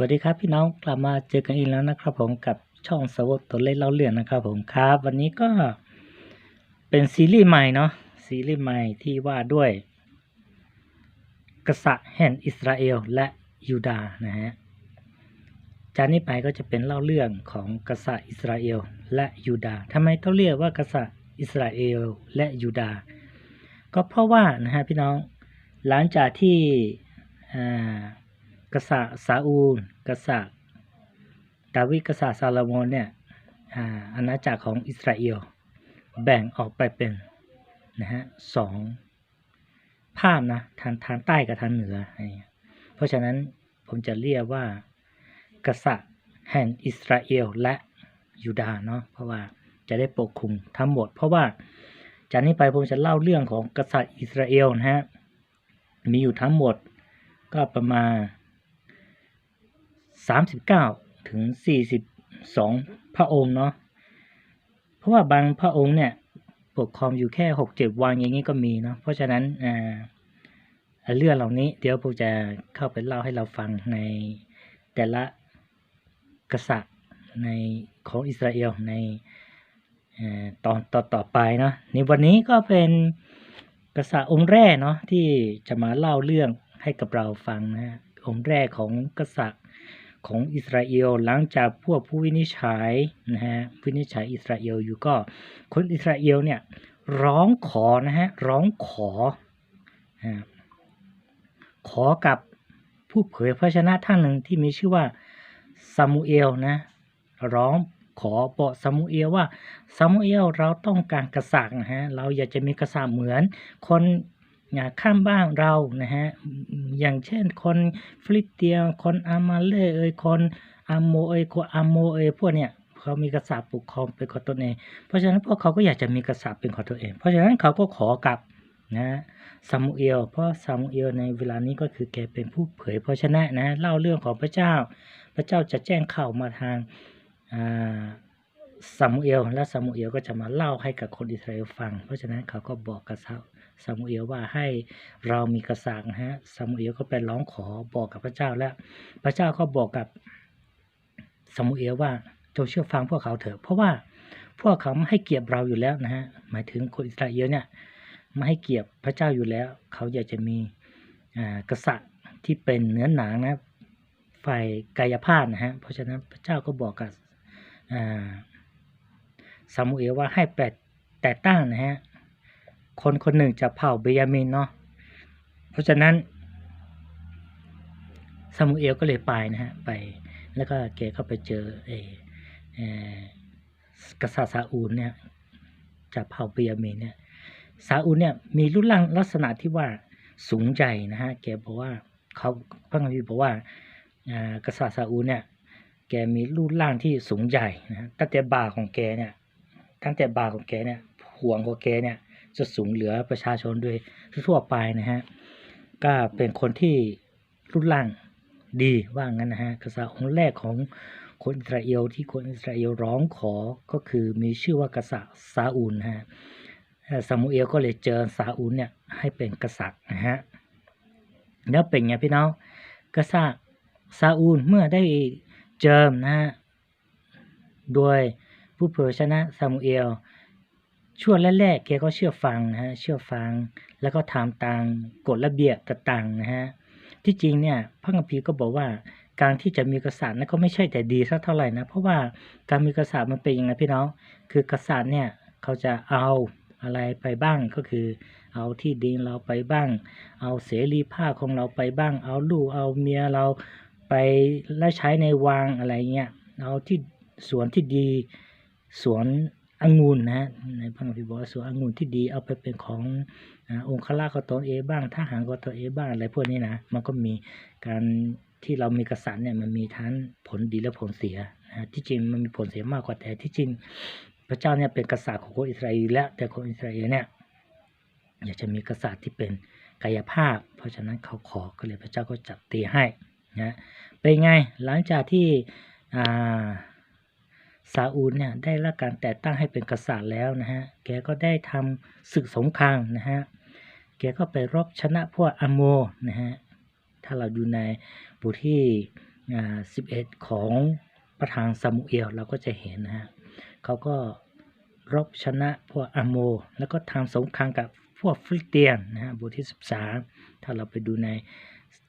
สวัสดีครับพี่น้องกลับมาเจอกันอีกแล้วนะครับ ผมกับช่องสวกตัวเล็กเล่าเรื่องนะครับ ผมครับ วันนี้ก็เป็นซีรีส์ใหม่เนาะซีรีส์ใหม่ที่ว่าด้วย กษัตริย์แห่งอิสราเอลและยูดาห์นะฮะจากนี้ไปก็จะเป็นเล่าเรื่องของกษัตริย์อิสราเอลและยูดาห์ทำไมต้องเรียกว่ากษัตริย์อิสราเอลและยูดาห์ก็เพราะว่านะฮะพี่น้องหลังจากที่อ่า กษัตริย์ซาอูล กษัตริย์ดาวิดกษัตริย์ซาโลโมนเนี่ยอาณาจักรของอิสราเอลแบ่งออกไปเป็นนะฮะสองภาพนะทางทางใต้กับทางเหนือเงี้ยเพราะฉะนั้นผมจะเรียกว่า กษัตริย์แห่งอิสราเอลและยูดาห์เนาะเพราะว่าจะได้ปกคลุมทั้งหมด เพราะว่าจากนี้ไปผมจะเล่าเรื่องของกษัตริย์อิสราเอลนะฮะมีอยู่ทั้งหมดก็ประมาณ 39ถึง42พระองค์เนาะเพราะว่าบางพระองค์เนี่ยปกครองอยู่แค่6-7วันอย่างนี้ก็มีเนาะเพราะฉะนั้นอ่าเรื่องเหล่านี้เดี๋ยวผมจะเข้าไปเล่าให้เราฟังในแต่ละกษัตริย์ในของอิสราเอลในเอ่อตอนต่อต่อไปเนาะในวันนี้ก็เป็นกษัตริย์องค์แรกเนาะที่จะมาเล่าเรื่องให้กับเราฟังนะฮะองค์แรกของกษัตริย์ ของอิสราเอล หลังจากพวกผู้วินิจฉัยนะฮะวินิจฉัยอิสราเอลอยู่ก็ คนอิสราเอลเนี่ยร้องขอนะฮะร้องขอขอกับผู้เผยพระชนะท่านหนึ่งที่มีชื่อว่าซามูเอลนะร้องขอบอกซามูเอลว่าซามูเอลเราต้องการกษัตริย์นะฮะเราอยากจะมีกษัตริย์เหมือนคน ข้ามบ้านเรานะฮะอย่างเช่นคนฟลิปเตียคนอามาเล่เอยคนอาโมเอยคนอาโมเอยพวกเนี่ยเขามีกษัตริย์ปกครองเป็นของตนเอง เพราะฉะนั้นพวกเขาก็อยากจะมีกษัตริย์เป็นของตัวเอง เพราะฉะนั้นเขาก็ขอกับนะซามูเอลเพราะซามูเอลในเวลานี้ก็คือแกเป็นผู้เผยพระชนะนะเล่าเรื่องของพระเจ้า พระเจ้าจะแจ้งข่าวมาทางอ่าซามูเอลและซามูเอลก็จะมาเล่าให้กับคนอิสราเอลฟัง เพราะฉะนั้นเขาก็บอกกับ ซามูเอลว่าให้เรามีกริย์นะฮะซามูเอลก็ไปร้องขอบอกกับพระเจ้าแล้ว พระเจ้าก็บอกกับซามูเอลว่าจงเชื่อฟังพวกเขาเถอะ เพราะว่าพวกเขาไม่ให้เกียรติเราอยู่แล้วนะฮะหมายถึงคนอิสราเอลเนี่ยไม่ให้เกียรติพระเจ้าอยู่แล้ว เขาอยากจะมีกษัตริย์ที่เป็นเนื้อหนังนะฝ่ายกายภาพนะฮะเพราะฉะนั้นพระเจ้าก็บอกกับซามูเอลว่าให้แปดแต่ตั้งนะฮะ คนคนหนึ่งจะเผ่าเบยามินเนาะเพราะฉะนั้นซามูเอลก็เลยไปนะฮะไปแล้วก็แกก็ไปเจอเอเอกษัตริย์ซาอูลเนี่ยจากเผ่าเบยามินเนี่ยซาอูลเนี่ยมีรูปร่างลักษณะที่ว่าสูงใหญ่นะฮะแกบอกว่าเขาพระคัมภีร์บอกว่าอ่ากษัตริย์ซาอูลเนี่ยแกมีรูปร่างที่สูงใหญ่นะฮะตั้งแต่บ่าของแกเนี่ยตั้งแต่บ่าของแกเนี่ยห่วงของแกเนี่ย จะสูงเหลือประชาชนโดยทั่วไปนะฮะก็เป็นคนที่รูปร่างดีว่างั้นนะฮะกษัตริย์องค์แรกของคนอิสราเอลที่คนอิสราเอลร้องขอก็คือมีชื่อว่ากษัตริย์ซาอูลนะฮะซามูเอลก็เลยเจอซาอูลเนี่ยให้เป็นกษัตริย์นะฮะแล้วเป็นไงพี่น้องกษัตริย์ซาอูลเมื่อได้เจิมนะฮะโดยผู้เผยชนะซามูเอล ช่วงแรกๆแกก็เชื่อฟังนะฮะเชื่อฟัง แล้วก็ทำตามกฎระเบียบต่างๆนะฮะที่จริงเนี่ยพระคัมภีร์ก็บอกว่าการที่จะมีกษัตริย์นั้นก็ไม่ใช่แต่ดีสักเท่าไหร่นะเพราะว่าการมีกษัตริย์มันเป็นยังไงพี่น้อง คือกษัตริย์เนี่ยเขาจะเอาอะไรไปบ้างก็คือ เอาที่ดินเราไปบ้าง เอาเสรีภาพของเราไปบ้าง เอาลูกเอาเมียเราไปและใช้ในวังอะไรเงี้ยเอาที่สวนที่ดีสวน องุ่นนะฮะในพระคัมภีร์บอกว่าสวนองุ่นที่ดีเอาไปเป็นของอองค์คราของตนเอบ้างทหารของตนเอบ้างอะไรพวกนี้นะมันก็มีการที่เรามีกษัตริย์เนี่ยมันมีทั้งผลดีและผลเสียนะที่จริงมันมีผลเสียมากกว่าแต่ที่จริงพระเจ้าเนี่ยเป็นกษัตริย์ของคนอิสราเอลแล้วแต่คนอิสราเอลเนี่ยอยากจะมีกษัตริย์ที่เป็นกายภาพ เพราะฉะนั้นเขาขอก็เลยพระเจ้าก็จัดเตียให้นะเป็นไงหลังจากที่อ่า ซาอูลเนี่ยได้รับการแต่งตั้งให้เป็นกษัตริย์แล้วนะฮะ แกก็ได้ทำศึกสงครามนะฮะ แกก็ไปรบชนะพวกอโมนะฮะ ถ้าเราดูในบทที่อ่า11 ของประธานซามูเอลเราก็จะเห็นนะฮะ เขาก็รบชนะพวกอโม แล้วก็ทำสงครามกับพวกฟิลิเตียนนะฮะบทที่ 13 ถ้าเราไปดูใน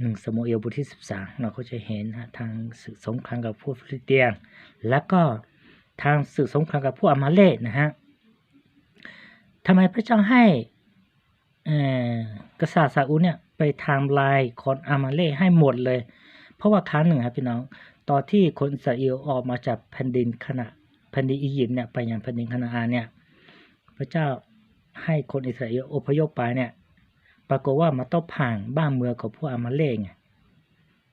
หนึ่งซามูเอลบทที่ 13 เราก็จะเห็นนะฮะทางศึกสงครามกับพวกฟิลิเตียน แล้วก็ ทางศึกสงครามกับพวกอามาเลกนะฮะทำไมพระเจ้าให้กษัตริย์ซาอุลเนี่ยไปทำลายคนอามาเลกให้หมดเลย เพราะว่าครั้งหนึ่งครับพี่น้อง ตอนที่คนอิสราเอลออกมาจากแผ่นดินขณะแผ่นดินอียิปต์เนี่ยไปยังแผ่นดินคานาอันเนี่ย พระเจ้าให้คนอิสราเอลอพยพไปเนี่ย ปรากฏว่ามาต้องผ่านบ้านเมืองของพวกอามาเลกไง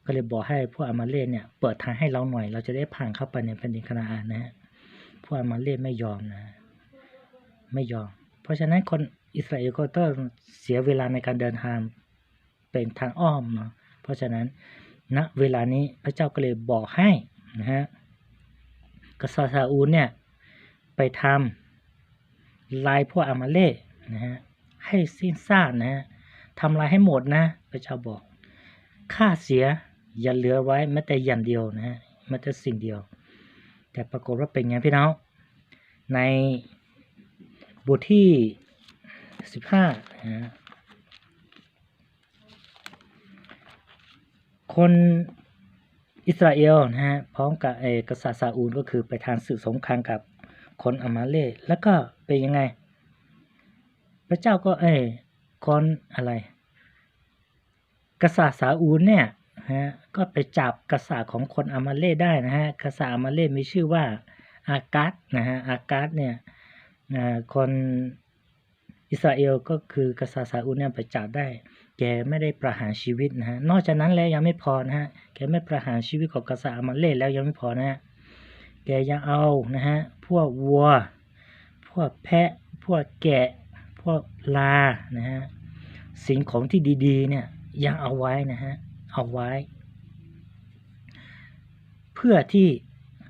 ก็เลยบอกให้พวกอามาเลกเนี่ยเปิดทางให้เราหน่อย เราจะได้ผ่านเข้าไปในแผ่นดินคานาอันนะฮะ วกอามาเลกไม่ยอมนะ ไม่ยอม เพราะฉะนั้นคนอิสราเอลก็ต้องเสียเวลาในการเดินทางเป็นทางอ้อมเนาะเพราะฉะนั้นณเวลานี้พระเจ้าก็เลยบอกให้นะฮะกษัตริย์ซาอูลเนี่ยไปทำลายพวกอามาเลกนะฮะให้สิ้นซากนะฮะทำลายให้หมดนะพระเจ้าบอกค่าเสียอย่าเหลือไว้แม้แต่อย่างเดียวนะฮะแม้แต่สิ่งเดียว แต่ปรากฏว่าเป็นไงพี่น้อง ในบทที่สิบห้าคนอิสราเอลนะฮะพร้อมกับเอกษัตริย์ซาอูลก็คือไปทางศึกสงครามกับคนอามาเลกแล้วก็เป็นยังไง พระเจ้าก็เอยคนอะไร กษัตริย์ซาอูลเนี่ยฮะก็ไปจับกษัตริย์ของคนอามาเลกได้นะฮะกษัตริย์อามาเลกมีชื่อว่า อากัสนะฮะอากัสเนี่ยคนอิสราเอลก็คือกษัตริย์ซาอูลเนี่ยไปจับได้ แกไม่ได้ประหารชีวิตนะฮะนอกจากนั้นแล้วยังไม่พอนะฮะแกไม่ประหารชีวิตของกษัตริย์อามาเลกแล้วยังไม่พอนะฮะแกยังเอานะฮะพวกวัว พวกแพะ พวกแกะ พวกลานะฮะสิ่งของที่ดีๆเนี่ยยังเอาไว้นะฮะเอาไว้ เพื่อที่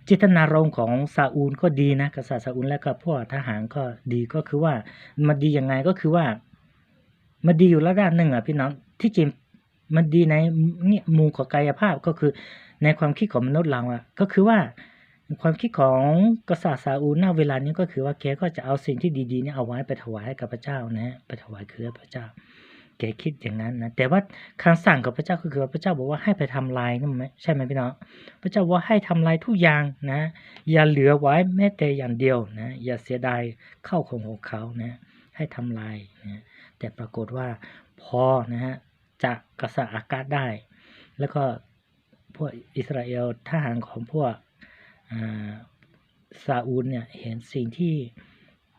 จิตนารมณ์ของซาอูลก็ดีนะกษัตริย์ซาอูลและก็พวกทหารก็ดีก็คือว่ามันดียังไงก็คือว่า มันดีอยู่แล้วด้านหนึ่งอะพี่น้องที่จริงมันดีในเนี่ยมุมของกายภาพก็คือในความคิดของมนุษย์เราอะก็คือว่าความคิดของกษัตริย์ซาอูลณเวลานี้ก็คือว่าแกก็จะเอาสิ่งที่ดีๆเนี่ยเอาไว้ไปถวายให้กับพระเจ้านะฮะไปถวายคือพระเจ้า แกคิดอย่างนั้นนะแต่ว่าคำสั่งของพระเจ้าก็คือพระเจ้าบอกว่าให้ไปทำลายนั่นไหมใช่ไหมพี่น้องพระเจ้าว่าให้ทำลายทุกอย่างนะ อย่าเหลือไว้แม้แต่อย่างเดียวนะอย่าเสียดายเข้าของของเขานะให้ทำลายนะแต่ปรากฏว่าพอนะฮะจะกษัตริย์อากาศได้ แล้วก็พวกอิสราเอลทหารของพวกอ่าซาอูลเนี่ยเห็นสิ่งที่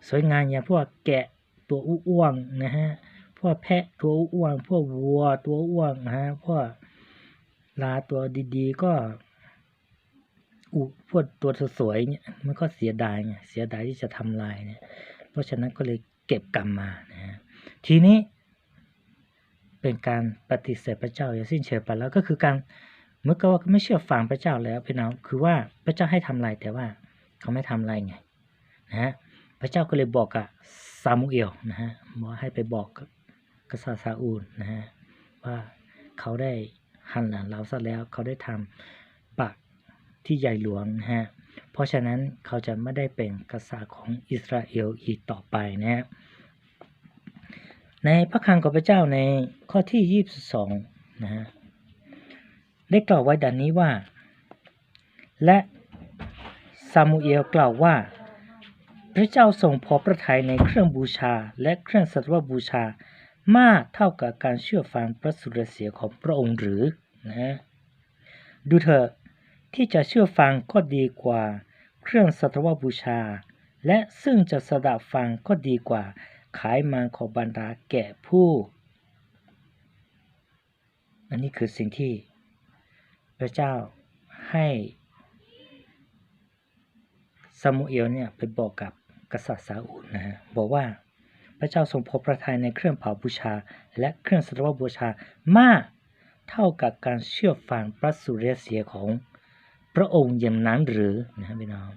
สวยงามอย่างพวกแกะตัวอ้วนนะฮะ วกแพะตัวอ้วนพวกวัวตัวอ้วนนะฮะพวกลาตัวดีๆ ก็อุพวกตัวสวยๆเนี่ยมันก็เสียดายไงเสียดายที่จะทำลายเนี่ย เพราะฉะนั้นก็เลยเก็บกรรมมานะฮะทีนี้ เป็นการปฏิเสธพระเจ้าอย่างสิ้นเชิงไปแล้วก็คือการเมื่อก็ว่าไม่เชื่อฟังพระเจ้าแล้วพี่น้องคือว่าพระเจ้าให้ทำอะไรแต่ว่าเขาไม่ทำอะไรไงนะฮะพระเจ้าก็เลยบอกกับซามูเอลนะฮะบอกให้ไปบอก กษัตริย์ซาอูลนะฮะว่าเขาได้หันหลังเราซะแล้ว เขาได้ทำบาปที่ใหญ่หลวงนะฮะเพราะฉะนั้นเขาจะไม่ได้เป็นกษัตริย์ของอิสราเอลอีกต่อไปนะฮะในพระคังของพระเจ้าในข้อที่ 22นะฮะได้กล่าวไว้ดังนี้ว่า และซามูเอลกล่าวว่า พระเจ้าทรงพอพระทัยในเครื่องบูชาและเครื่องสัตวบูชา มากเท่ากับการเชื่อฟังพระสุรเสียงของพระองค์หรือนะดูเถอะที่จะเชื่อฟังก็ดีกว่า เครื่องสัตวบูชา และซึ่งจะสดับฟังก็ดีกว่า ขายมันของบรรดาแก่ผู้ อันนี้คือสิ่งที่ พระเจ้าให้ซามูเอลเนี่ยไปบอกกับกษัตริย์ซาอูลนะฮะบอกว่า ระเจ้าทรงพบพระทัยในเครื่องเผาบูชา และเครื่องสัตวบูชามาก เท่ากับการเชื่อฟังพระสุรเสียของพระองค์อย่างนั้นหรือนะพี่น้อง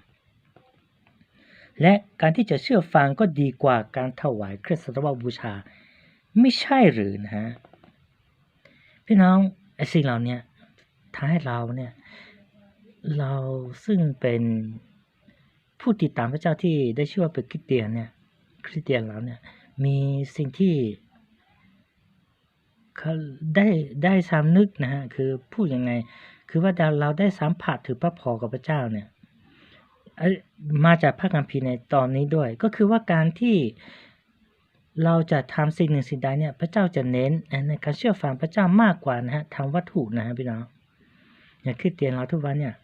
และการที่จะเชื่อฟังก็ดีกว่าการถวายเครื่องสัตวบูชา ไม่ใช่หรือนะฮะพี่น้องไอ้สิ่งเหล่านี้ทำให้เราเนี่ยเราซึ่งเป็นผู้ติดตามพระเจ้าที่ได้ชื่อว่าเป็นคริสเตียนเนี่ย คริสเตียนเราเนี่ยมีสิ่งที่เขาได้ได้สำนึกนะฮะคือพูดยังไง คือว่าเราได้สัมผัสถือพระพอกับพระเจ้าเนี่ยเอ้ยมาจากพระคัมภีร์ในตอนนี้ด้วย ก็คือว่าการที่เราจะทำสิ่งหนึ่งสิ่งใดเนี่ยพระเจ้าจะเน้นในการเชื่อฟังพระเจ้ามากกว่านะฮะทางวัตถุนะฮะพี่น้องอย่างคริสเตียนเราทุกวันเนี่ย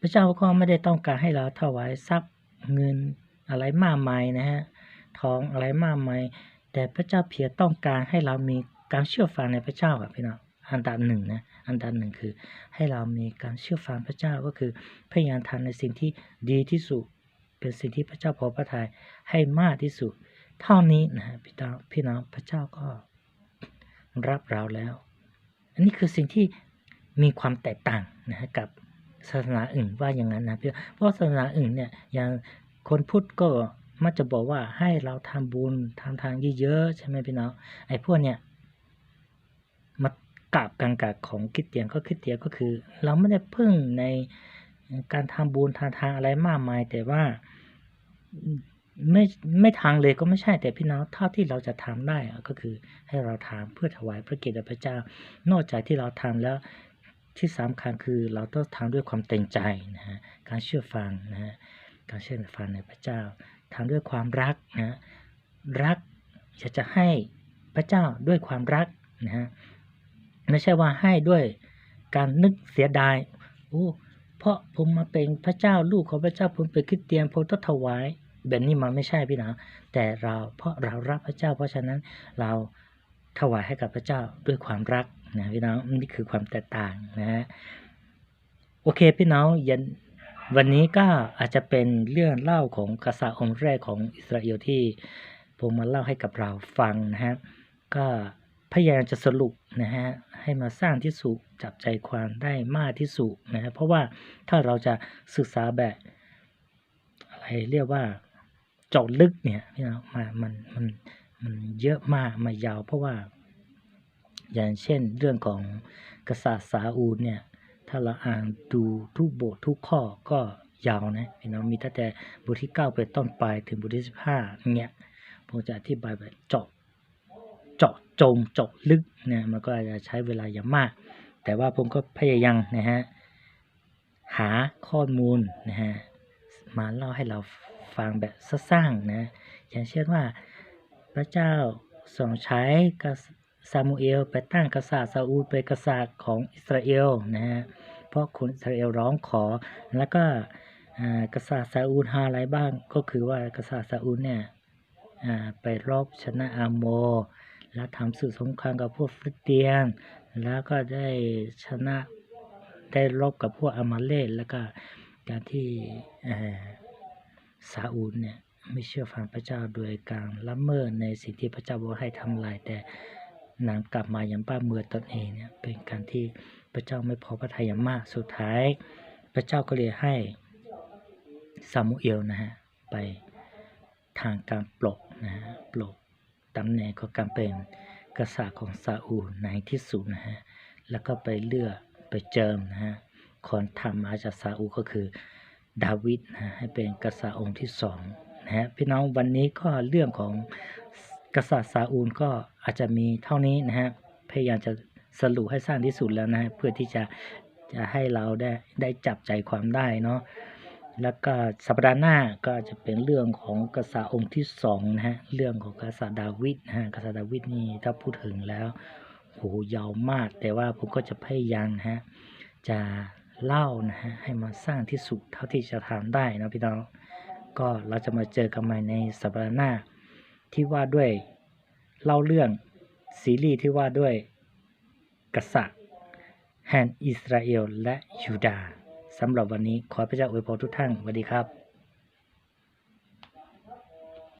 พระเจ้าก็ไม่ได้ต้องการให้เราถวายทรัพย์เงิน อะไรมากมายนะฮะทองอะไรมากมายแต่พระเจ้าเพียงต้องการให้เรามีการเชื่อฟังในพระเจ้าอะพี่น้องอันดับหนึ่งนะอันดับหนึ่งคือ ให้เรามีการเชื่อฟังพระเจ้าก็คือพยายามทำในสิ่งที่ดีที่สุด เป็นสิ่งที่พระเจ้าพอพระทัยให้มากที่สุด เท่านี้นะฮะพี่น้องพี่น้องพระเจ้าก็รับเราแล้ว อันนี้คือสิ่งที่มีความแตกต่างนะฮะกับศาสนาอื่นว่าอย่างนั้นนะพี่เพราะศาสนาอื่นเนี่ยอย่าง คนพุทธก็มักจะบอกว่าให้เราทำบุญทำทานเยอะๆใช่ไหมพี่น้องไอ้พวกเนี่ยมากราบกันกับของคริสเตียนก็คริสเตียนก็คือ เราไม่ได้พึ่งในการทำบุญทำทานอะไรมากมาย แต่ว่าไม่ไม่ทางเลยก็ไม่ใช่แต่พี่น้องเท่าที่เราจะทำได้ก็คือให้เราทำเพื่อถวายพระเกียรติพระเจ้า นอกจากที่เราทำแล้วที่สำคัญคือเราต้องทำด้วยความเต็มใจนะฮะการเชื่อฟังนะฮะ การเชื่อฟังในพระเจ้าทำด้วยความรักนะรักอยากจะให้พระเจ้าด้วยความรักนะฮะไม่ใช่ว่าให้ด้วยการนึกเสียดายโอ้เพราะผมมาเป็นพระเจ้าลูกของพระเจ้าผมเป็นคริสเตียนผมต้องถวายแบบนี้มันไม่ใช่พี่นะแต่เราเพราะเรารักพระเจ้า เพราะฉะนั้นเราถวายให้กับพระเจ้าด้วยความรักนะพี่น้องนี่คือความแตกต่างนะฮะโอเคพี่น้องยัน วันนี้ก็อาจจะเป็นเรื่องเล่าของกษัตริย์องค์แรกของอิสราเอลที่ผมมาเล่าให้กับเราฟังนะฮะก็พยายามจะสรุปนะฮะให้มาสร้างที่สุจับใจความได้มากที่สุดนะฮะเพราะว่าถ้าเราจะศึกษาแบบอะไรเรียกว่าเจาะลึกเนี่ยพี่น้องมามันมันมันเยอะมากมายาว เพราะว่าอย่างเช่นเรื่องของกษัตริย์ซาอูลเนี่ย ถ้าเราอ่านดูทุกบททุกข้อก็ยาวนะพี่น้องมีตั้งแต่บทที่9ไปต้นไปถึงบทที่ 15เนี่ยผมจะอธิบายแบบเจาะเจาะจงเจาะลึกเนี่ยมันก็อาจจะใช้เวลาอย่างมาก แต่ว่าผมก็พยายามนะฮะหาข้อมูลนะฮะมาเล่าให้เราฟังแบบสร้างนะอย่างเช่นว่าพระเจ้าทรงใช้ก ซามูเอลไปตั้งกษัตริย์ซาอูลเป็นกษัตริย์ของอิสราเอลนะฮะเพราะคนอิสราเอลร้องขอ แล้วก็กษัตริย์ซาอูลหาอะไรบ้าง ก็คือว่ากษัตริย์ซาอูลเนี่ยไปรบชนะอาโม แล้วทำศึกสงครามกับพวกฟิลิเตียน แล้วก็ได้ชนะได้รบกับพวกอามาเลกแล้วก็การที่ซาอูลเนี่ยไม่เชื่อฟังพระเจ้าโดยการละเมิดในสิ่งที่พระเจ้าบอกให้ทำลายแต่ นางกลับมาย่างบ้านเมืองตนเองเนี่ยเป็นการที่พระเจ้าไม่พอพระทัยอย่างมากสุดท้าย พระเจ้าก็เลยให้ซามูเอลนะฮะไปทางการปลดนะฮะปลดตำแหน่งของการเป็นกษัตริย์ของซาอูลในที่สุดนะฮะแล้วก็ไปเลือกไปเจิมนะฮะคนทำมาจากซาอูก็คือดาวิดนะให้เป็นกษัตริย์องค์ที่สองนะฮะพี่น้องวันนี้ก็เรื่องของ กษัตริย์ซาอูลก็อาจจะมีเท่านี้นะฮะพยายามจะสรุปให้สร้างที่สุดแล้วนะ เพื่อที่จะจะให้เราได้ได้จับใจความได้เนาะแล้วก็สัปดาห์หน้าก็จะเป็นเรื่องของกษัตริย์องค์ที่สองนะฮะเรื่องของกษัตริย์ดาวิดนะฮะกษัตริย์ดาวิดนี่ถ้าพูดถึงแล้วโหยาวมาก แต่ว่าผมก็จะพยายามฮะจะเล่านะฮะให้มาสร้างที่สุดเท่าที่จะทำได้นะพี่น้องก็เราจะมาเจอกันใหม่ในสัปดาห์หน้า ที่ว่าด้วยเล่าเรื่องซีรีส์ที่ว่าด้วย กษัตริย์แห่งอิสราเอลและยูดาห์สำหรับวันนี้ขอพระเจ้าอวยพรทุกท่านสวัสดีครับ